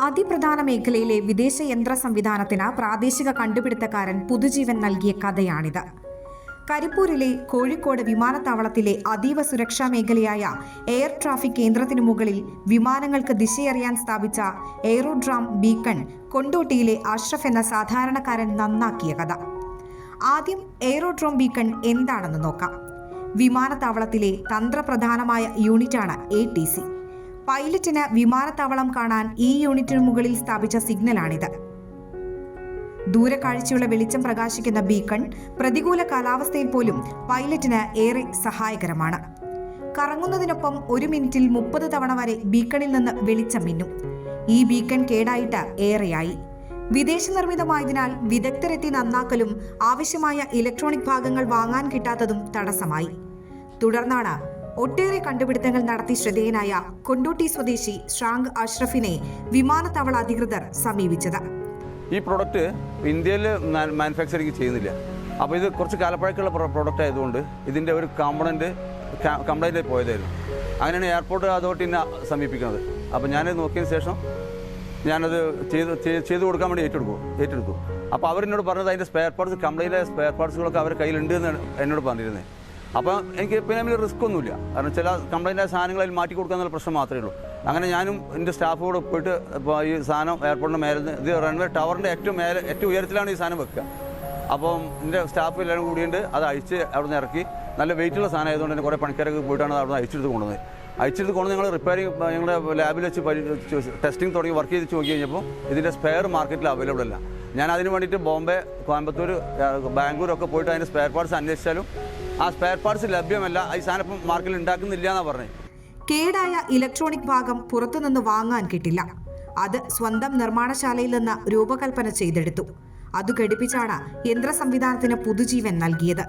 അതിപ്രധാന മേഖലയിലെ വിദേശ യന്ത്ര സംവിധാനത്തിന് പ്രാദേശിക കണ്ടുപിടുത്തക്കാരൻ പുതുജീവൻ നൽകിയ കഥയാണിത്. കരിപ്പൂരിലെ കോഴിക്കോട് വിമാനത്താവളത്തിലെ അതീവ സുരക്ഷാ മേഖലയായ എയർ ട്രാഫിക് കേന്ദ്രത്തിനു മുകളിൽ വിമാനങ്ങൾക്ക് ദിശയറിയാൻ സ്ഥാപിച്ച എയറോഡ്രാം ബീക്കൺ കൊണ്ടോട്ടിയിലെ അഷ്റഫ് എന്ന സാധാരണക്കാരൻ നന്നാക്കിയ കഥ. ആദ്യം എയറോഡ്രോം ബീക്കൺ എന്താണെന്ന് നോക്കാം. വിമാനത്താവളത്തിലെ തന്ത്രപ്രധാനമായ യൂണിറ്റാണ് എ ടി സി പൈലറ്റിന് വിമാനത്താവളം കാണാൻ ഈ യൂണിറ്റിന് മുകളിൽ സ്ഥാപിച്ച സിഗ്നലാണിത്. ദൂരക്കാഴ്ചയുള്ള വെളിച്ചം പ്രകാശിക്കുന്ന ബീക്കൺ പ്രതികൂല കാലാവസ്ഥയിൽ പോലും പൈലറ്റിന് ഏറെ സഹായകരമാണ്. കറങ്ങുന്നതിനൊപ്പം ഒരു മിനിറ്റിൽ മുപ്പത് തവണ വരെ ബീക്കണിൽ നിന്ന് വെളിച്ചം മിന്നും. ഈ ബീക്കൺ കേടായിട്ട് ഏറെയായി. വിദേശ നിർമ്മിതമായതിനാൽ വിദഗ്ധരെത്തി നന്നാക്കലും ആവശ്യമായ ഇലക്ട്രോണിക് ഭാഗങ്ങൾ വാങ്ങാൻ കിട്ടാത്തതും തടസ്സമായി. തുടർന്നാണ് ഒട്ടേറെ കണ്ടുപിടുത്തങ്ങൾ നടത്തി ശ്രദ്ധേയനായ കൊണ്ടോട്ടി സ്വദേശി ഷാങ് അഷ്റഫിനെ വിമാനത്താവള അധികൃതർ സമീപിച്ചത്. ഈ പ്രോഡക്റ്റ് ഇന്ത്യയിൽ മാനുഫാക്ചറിങ് ചെയ്യുന്നില്ല. അപ്പോൾ ഇത് കുറച്ച് കാലപ്പഴക്കമുള്ള പ്രോഡക്റ്റ് ആയതുകൊണ്ട് ഇതിന്റെ ഒരു കോമ്പണന്റ് കംപ്ലൈന്റ് പോയതായിരുന്നു. അങ്ങനെയാണ് എയർപോർട്ട് അതോറിറ്റിനെ സമീപിക്കുന്നത്. അപ്പോൾ ഞാനത് നോക്കിയതിന് ശേഷം ഞാനത് ചെയ്ത് ചെയ്ത് കൊടുക്കാൻ വേണ്ടി ഏറ്റെടുക്കും ഏറ്റെടുത്തു. അപ്പോൾ അവരെന്നോട് പറഞ്ഞത് അതിന്റെ സ്പെയർ പാർട്സ് കംപ്ലൈന്റ് സ്പെയർ പാർട്സുകളൊക്കെ അവരുടെ കയ്യിലുണ്ട് എന്ന് എന്നോട് പറഞ്ഞിരുന്നത് അപ്പോൾ എനിക്ക് പിന്നെ വലിയ റിസ്ക് ഒന്നുമില്ല. കാരണം ചില കംപ്ലൈന്റ് ആയ സാധനങ്ങൾ അതിൽ മാറ്റി കൊടുക്കുക എന്നുള്ള പ്രശ്നം മാത്രമേ ഉള്ളൂ. അങ്ങനെ ഞാനും എന്റെ സ്റ്റാഫോട് പോയിട്ട് ഇപ്പോൾ ഈ സാധനം എയർപോർട്ടിന്റെ മേലെ ഇത് റൺവേ ടവറിന്റെ ഏറ്റവും മേലെ ഏറ്റവും ഉയരത്തിലാണ് ഈ സാധനം വെക്കുക. അപ്പം എന്റെ സ്റ്റാഫ് എല്ലാവരും കൂടിയുണ്ട്. അത് അഴിച്ച് അവിടെ നിന്ന് ഇറക്കി. നല്ല വെയിറ്റുള്ള സാധനം ആയതുകൊണ്ട് തന്നെ കുറേ പണിക്കാരൊക്കെ പോയിട്ടാണ് അവിടെ നിന്ന് അഴിച്ചെടുത്ത് കൊണ്ടുവന്നത്. അഴിച്ചെടുത്ത് കൊണ്ട് ഞങ്ങൾ റിപ്പയറിംഗ് ഞങ്ങളുടെ ലാബിൽ വെച്ച് ടെസ്റ്റിംഗ് തുടങ്ങി വർക്ക് ചെയ്ത് നോക്കി കഴിഞ്ഞപ്പോൾ ഇതിന്റെ സ്പെയർ മാർക്കറ്റിൽ അവൈലബിൾ അല്ല. ഞാൻ അതിന് വേണ്ടിയിട്ട് ബോംബെ കോയമ്പത്തൂർ ബാംഗ്ലൂർ ഒക്കെ പോയിട്ട് അതിന്റെ സ്പെയർ പാർട്സ് അന്വേഷിച്ചാലും ആ സ്പെയർ പാർട്സ് ലഭ്യമല്ല. ഈ സാധനം ഇപ്പം മാർക്കറ്റിൽ ഉണ്ടാക്കുന്നില്ല എന്നാണ് പറഞ്ഞത് കേടായ ഇലക്ട്രോണിക് ഭാഗം പുറത്തുനിന്ന് വാങ്ങാൻ കിട്ടില്ല. അത് സ്വന്തം നിർമ്മാണശാലയിൽ നിന്ന് രൂപകൽപ്പന ചെയ്തെടുത്തു. അത് ഘടിപ്പിച്ചാണ് യന്ത്ര സംവിധാനത്തിന് പുതുജീവൻ നൽകിയത്.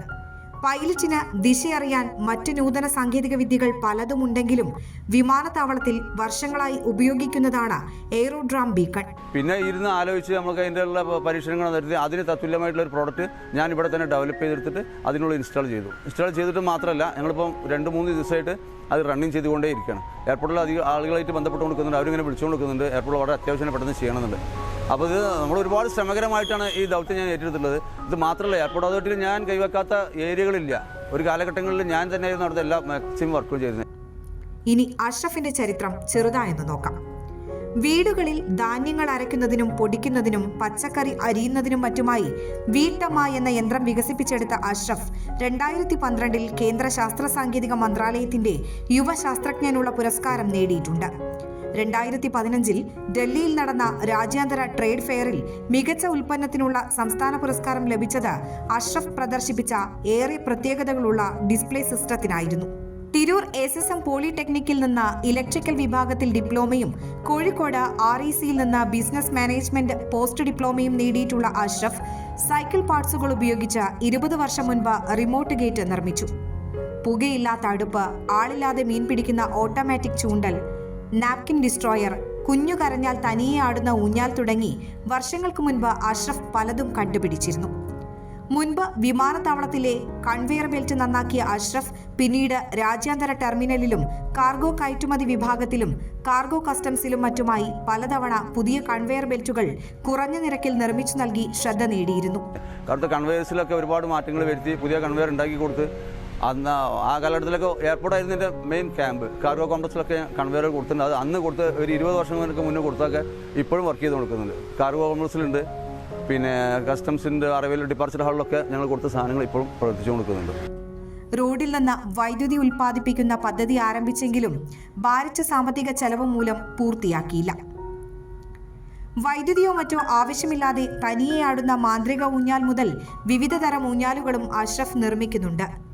പൈലറ്റിന് ദിശയറിയാൻ മറ്റു നൂതന സാങ്കേതിക വിദ്യകൾ പലതുമുണ്ടെങ്കിലും വിമാനത്താവളത്തിൽ വർഷങ്ങളായി ഉപയോഗിക്കുന്നതാണ് എയ്റോഡ്രാം ബീക്കൺ. പിന്നെ ഇരുന്ന് ആലോചിച്ച് നമുക്ക് അതിന്റെ ഉള്ള പരീക്ഷണങ്ങൾ നടത്തി അതിന് തത്തുല്യമായിട്ടുള്ള ഒരു പ്രോഡക്റ്റ് ഞാൻ ഇവിടെ തന്നെ ഡെവലപ്പ് ചെയ്തെടുത്തിട്ട് അതിനുള്ള ഇൻസ്റ്റാൾ ചെയ്തു. ഇൻസ്റ്റാൾ ചെയ്തിട്ട് മാത്രമല്ല ഞങ്ങളിപ്പം രണ്ട് മൂന്ന് ദിവസമായിട്ട് അത് റണ്ണിങ് ചെയ്തുകൊണ്ടേ ഇരിക്കുകയാണ് എയർപോർട്ടിൽ അധികം ആളുകളായിട്ട് ബന്ധപ്പെട്ട് കൊടുക്കുന്നുണ്ട് അവരിങ്ങനെ വിളിച്ചുകൊണ്ട് കൊടുക്കുന്നുണ്ട് എയർപോർട്ട് വളരെ അത്യാവശ്യം പെട്ടെന്ന് ചെയ്യണമെന്നുണ്ട്. അപ്പോൾ ഇത് നമ്മൾ ഒരുപാട് ശ്രമകരമായിട്ടാണ് ഈ ദൗത്യം ഞാൻ ഏറ്റെടുത്തിട്ടുള്ളത്. ഇത് മാത്രമല്ല എയർപോർട്ട് അതോറിറ്റിയിൽ ഞാൻ കൈവെക്കാത്ത ഏരിയകളില്ല. ഒരു കാലഘട്ടങ്ങളിൽ ഞാൻ തന്നെയായിരുന്നു അവിടുത്തെ എല്ലാ മാക്സിമം വർക്കും ചെയ്തിരുന്നത്. ഇനി അഷ്റഫിന്റെ ചരിത്രം ചെറുതായെന്ന് നോക്കാം. വീടുകളിൽ ധാന്യങ്ങൾ അരയ്ക്കുന്നതിനും പൊടിക്കുന്നതിനും പച്ചക്കറി അരിയുന്നതിനും മറ്റുമായി വീട്ടമ്മ എന്ന യന്ത്രം വികസിപ്പിച്ചെടുത്ത അഷ്റഫ് രണ്ടായിരത്തി പന്ത്രണ്ടിൽ കേന്ദ്ര ശാസ്ത്ര സാങ്കേതിക മന്ത്രാലയത്തിന്റെ യുവശാസ്ത്രജ്ഞനുള്ള പുരസ്കാരം നേടിയിട്ടുണ്ട്. രണ്ടായിരത്തി പതിനഞ്ചിൽ ഡൽഹിയിൽ നടന്ന രാജ്യാന്തര ട്രേഡ് ഫെയറിൽ മികച്ച ഉൽപ്പന്നത്തിനുള്ള സംസ്ഥാന പുരസ്കാരം ലഭിച്ചത് അഷ്റഫ് പ്രദർശിപ്പിച്ച ഏറെ പ്രത്യേകതകളുള്ള ഡിസ്പ്ലേ സിസ്റ്റത്തിനായിരുന്നു. തിരൂർ എസ് എസ് എം പോളിടെക്നിക്കിൽ നിന്ന് ഇലക്ട്രിക്കൽ വിഭാഗത്തിൽ ഡിപ്ലോമയും കോഴിക്കോട് ആർ ഇ സിയിൽ നിന്ന് ബിസിനസ് മാനേജ്മെന്റ് പോസ്റ്റ് ഡിപ്ലോമയും നേടിയിട്ടുള്ള അഷ്റഫ് സൈക്കിൾ പാർട്സുകൾ ഉപയോഗിച്ച് ഇരുപത് വർഷം മുൻപ് റിമോട്ട് ഗേറ്റ് നിർമ്മിച്ചു. പുകയില്ലാത്ത അടുപ്പ് ആളില്ലാതെ മീൻ പിടിക്കുന്ന ഓട്ടോമാറ്റിക് ചൂണ്ടൽ നാപ്കിൻ ഡിസ്ട്രോയർ. കുഞ്ഞു കരഞ്ഞാൽ തനിയെ ആടുന്ന ഊഞ്ഞാൽ തുടങ്ങി വർഷങ്ങൾക്ക് മുൻപ് അഷ്റഫ് പലതും കണ്ടുപിടിച്ചിരുന്നു. മുൻപ് വിമാനത്താവളത്തിലെ കൺവെയർ ബെൽറ്റ് നന്നാക്കിയ അഷ്റഫ് പിന്നീട് രാജ്യാന്തര ടെർമിനലിലും കാർഗോ കയറ്റുമതി വിഭാഗത്തിലും കാർഗോ കസ്റ്റംസിലും മറ്റുമായി പലതവണ പുതിയ കൺവെയർ ബെൽറ്റുകൾ കുറഞ്ഞ നിരക്കിൽ നിർമ്മിച്ചു നൽകി ശ്രദ്ധ നേടിയിരുന്നു. കൺവെയർസിലൊക്കെ ഒരുപാട് മാറ്റങ്ങൾ വരുത്തി പുതിയ കൺവെയർ ഉണ്ടാക്കി കൊടുത്ത് അന്ന് ആ കാലഘട്ടത്തിലൊക്കെ എയർപോർട്ടായിരുന്നു എന്റെ മെയിൻ ക്യാമ്പ് കാർഗോ കോംപ്ലക്സിലൊക്കെ കൺവെയർ കൊടുത്തിട്ടുണ്ട്. അത് അന്ന് കൊടുത്ത് ഒരു ഇരുപത് വർഷങ്ങൾക്ക് മുന്നേ കൊടുത്തൊക്കെ ഇപ്പോഴും വർക്ക് ചെയ്ത് കൊടുക്കുന്നുണ്ട്. കാർഗോ കോംപ്ലക്സിലുണ്ട്. പിന്നെ കസ്റ്റംസിന്റെ അറവിൽ ഡിപ്പാർച്ചർ ഹാളിലൊക്കെ ഞങ്ങൾ കൊടുത്ത സാധനങ്ങൾ ഇപ്പോഴും പ്രവർത്തിച്ചു കൊടുക്കുന്നുണ്ട് റോഡിൽ നിന്ന് വൈദ്യുതി ഉൽപ്പാദിപ്പിക്കുന്ന പദ്ധതി ആരംഭിച്ചെങ്കിലും ഭാരിച്ച സാമ്പത്തിക ചെലവ് മൂലം പൂർത്തിയാക്കിയില്ല. വൈദ്യുതിയോ മറ്റോ ആവശ്യമില്ലാതെ തനിയെ ആടുന്ന മാന്ത്രിക ഊഞ്ഞാൽ മുതൽ വിവിധതരം ഊഞ്ഞാലുകളും അഷ്റഫ് നിർമ്മിക്കുന്നുണ്ട്.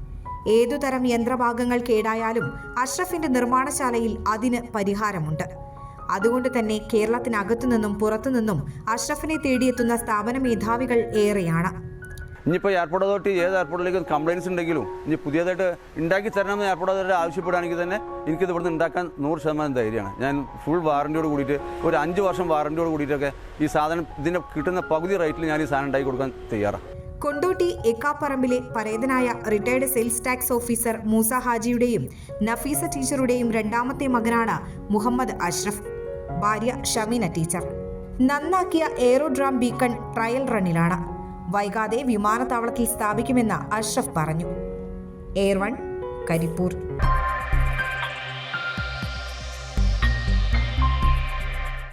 ഏതുതരം യന്ത്രഭാഗങ്ങൾ കേടായാലും അഷ്റഫിന്റെ നിർമ്മാണശാലയിൽ അതിന് പരിഹാരമുണ്ട്. അതുകൊണ്ട് തന്നെ കേരളത്തിനകത്തു നിന്നും പുറത്തുനിന്നും അഷ്റഫിനെ തേടിയെത്തുന്ന സ്ഥാപന മേധാവികൾ ഏറെയാണ്. ഇനിയിപ്പോൾ എയർപോർട്ട് അതോറിറ്റി ഏത് എയർപോർട്ടിലേക്ക് കംപ്ലയിൻസ് ഉണ്ടെങ്കിലും ഇനി പുതിയതായിട്ട് ഉണ്ടാക്കി തരണമെന്ന് എയർപോർട്ട് അതോറിറ്റി ആവശ്യപ്പെടുകയാണെങ്കിൽ തന്നെ എനിക്കിത് ഇവിടുന്ന് ഉണ്ടാക്കാൻ നൂറ് ശതമാനം ധൈര്യമാണ്. ഞാൻ ഫുൾ വാറന്റിയോട് കൂടിയിട്ട് ഒരു അഞ്ച് വർഷം വാറന്റിയോട് കൂടിയിട്ടൊക്കെ ഈ സാധനം ഇതിന്റെ കിട്ടുന്ന പകുതി റേറ്റിൽ ഞാൻ ഈ സാധനം ഉണ്ടാക്കി കൊടുക്കാൻ തയ്യാറാണ്. കൊണ്ടോട്ടി എക്കാപ്പറമ്പിലെ പരേതനായ retired sales tax officer Moosa ഹാജിയുടെയും Nafeesa ടീച്ചറുടെയും രണ്ടാമത്തെ മകനാണ് മുഹമ്മദ് അഷ്റഫ്. ഭാര്യ ഷമീന ടീച്ചർ. നന്നാക്കിയ എയറോഡ്രാം ബീക്കൺ ട്രയൽ റണ്ണിലാണ് വൈകാതെ വിമാനത്താവളത്തിൽ സ്ഥാപിക്കുമെന്ന് അഷ്റഫ് പറഞ്ഞു. Air one Karipur.